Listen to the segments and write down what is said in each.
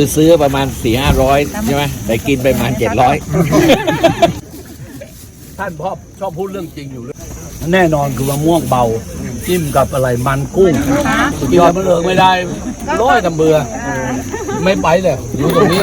คือซื้อประมาณสี่ห้าร้อยใช่ไหมแต่กินไปประมาณเจ็ดร้อยท่านชอบชอบพูดเรื่องจริงอยู่เรื่องแน่นอนคือมะม่วงเบา จิ้มกับอะไรมันกุ้งสุดยอดมันเลิกไม่ได้ร้อยตำเบือ ไม่ไปเลยอยู่ตรงนี้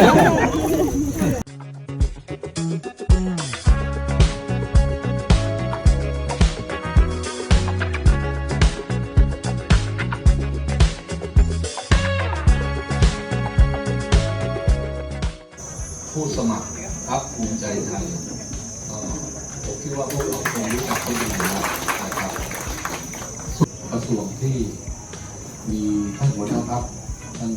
ผู้สมัครพรรคภูมิใจไทยผมคิดว่าพวกเราคงรู้จักได้ดีนะครับกระทรวงที่มีท่านหัวหน้าพรรคท่าน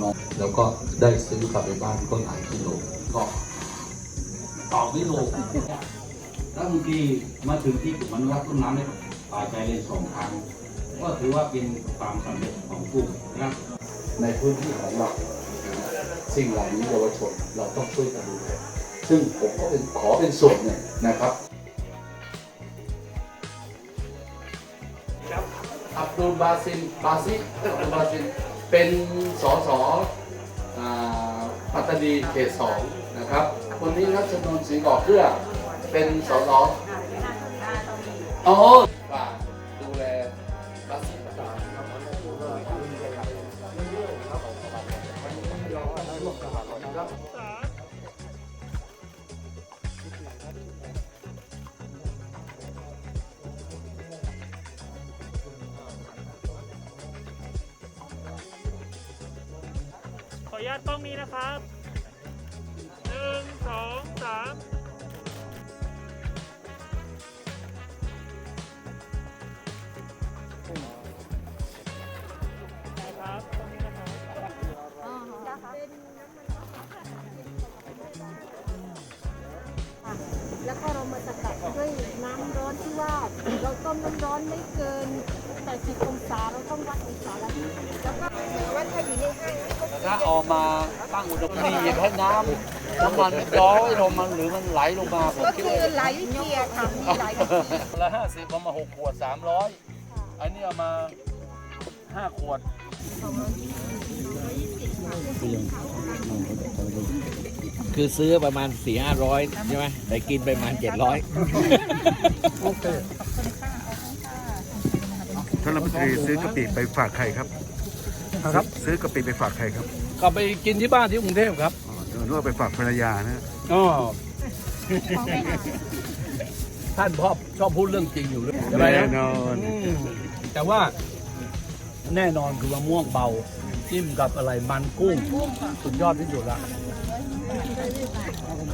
รองแล้วก็ได้ซื้อกลับไปบ้านก็หลายกิโลก็ตอบไม่ลงรัฐมนตรีมาถึงที่จุดมันวัดต้นน้ำได้ป่าใจเลยสองครั้งก็ถือว่าเป็นความสำเร็จของกลุ่มนะในพื้นที่ของเรา สิ่งเหล่านี้เยาวชนเราต้องช่วยกันดูแลซึ่งผมก็เป็นขอเป็นส่วนหนึ่งนะครับอับดุลบาซินบาซิอับดุลบาซินเป็นสสอ่าปัตตานีเขตสองนะครับคนนี้รัชนนท์ศรีก่อเพื่อเป็นสสอ๋อ นุญาตกล้องนี้นะครับหนึ่งสองสามครับกล้องนี้นะครับแล้วก็เรามาสกัดด้วยน้ำร้อนที่ว่า เราต้มน้ำร้อนไม่เกิน 80 องศา เราต้องวัดองศาแล้วแล้วก็างนี่ก็ถ้าออกมาตั้งอุณหภูมิให้น้ำน้ำมันย้อยลงมันหรือมันไหลลงมาผมก็คิดคือว่าหลายวิธีอะค่ะมีหลายวิธีละห้าสิบเอามาหกขวดสามร้อยอันนี้เอามาห้าขวด คือซื้อประมาณสี่ห้าร้อยใช่ไหมแต่กินไปประมาณเจ็ดร้อย ท่านรัฐมนตรีซื้อกะปิไปฝากใครครับ ครับ ซื้อกะปิไปฝากใครครับ กลับไปกินที่บ้านที่กรุงเทพครับอ๋อหรือว่าไปฝากภรรยานะอ๋อท่านชอบชอบพูดเรื่องจริงอยู่เรื่องใช่ไหมแน่นะนอนอืมแต่ว่าแน่นอนคือมะม่วงเบาจิ้มกับอะไรมันกุ้งสุดยอดที่สุดละ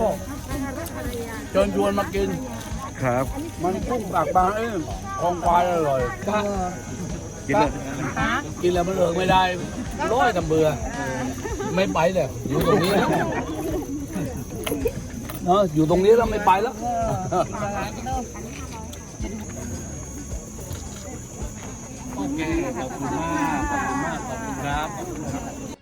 ก็เชิญชวนมากิน ครับ มันกุ้งปากบางเอ้ยของควายอร่อย ก็กินเลยกินแล้วมันเลิกไม่ได้ร้อยตำเบือไม่ไปเลยอยู่ตรงนี้เนอะอยู่ตรงนี้แล้วไม่ไปแล้วโอเคขอบคุณมากขอบคุณมากขอบคุณครับขอบคุณครับ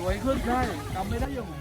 สวยขึ้นใช่จำไม่ได้ยัง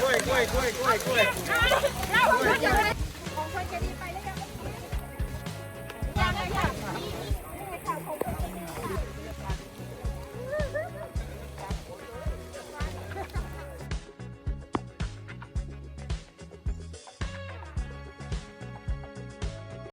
กล้วยกล้วยกล้วยกล้วยกล้วย เราเราจะไปของคนจะดีไปแล้ว อยากมีพี่หนู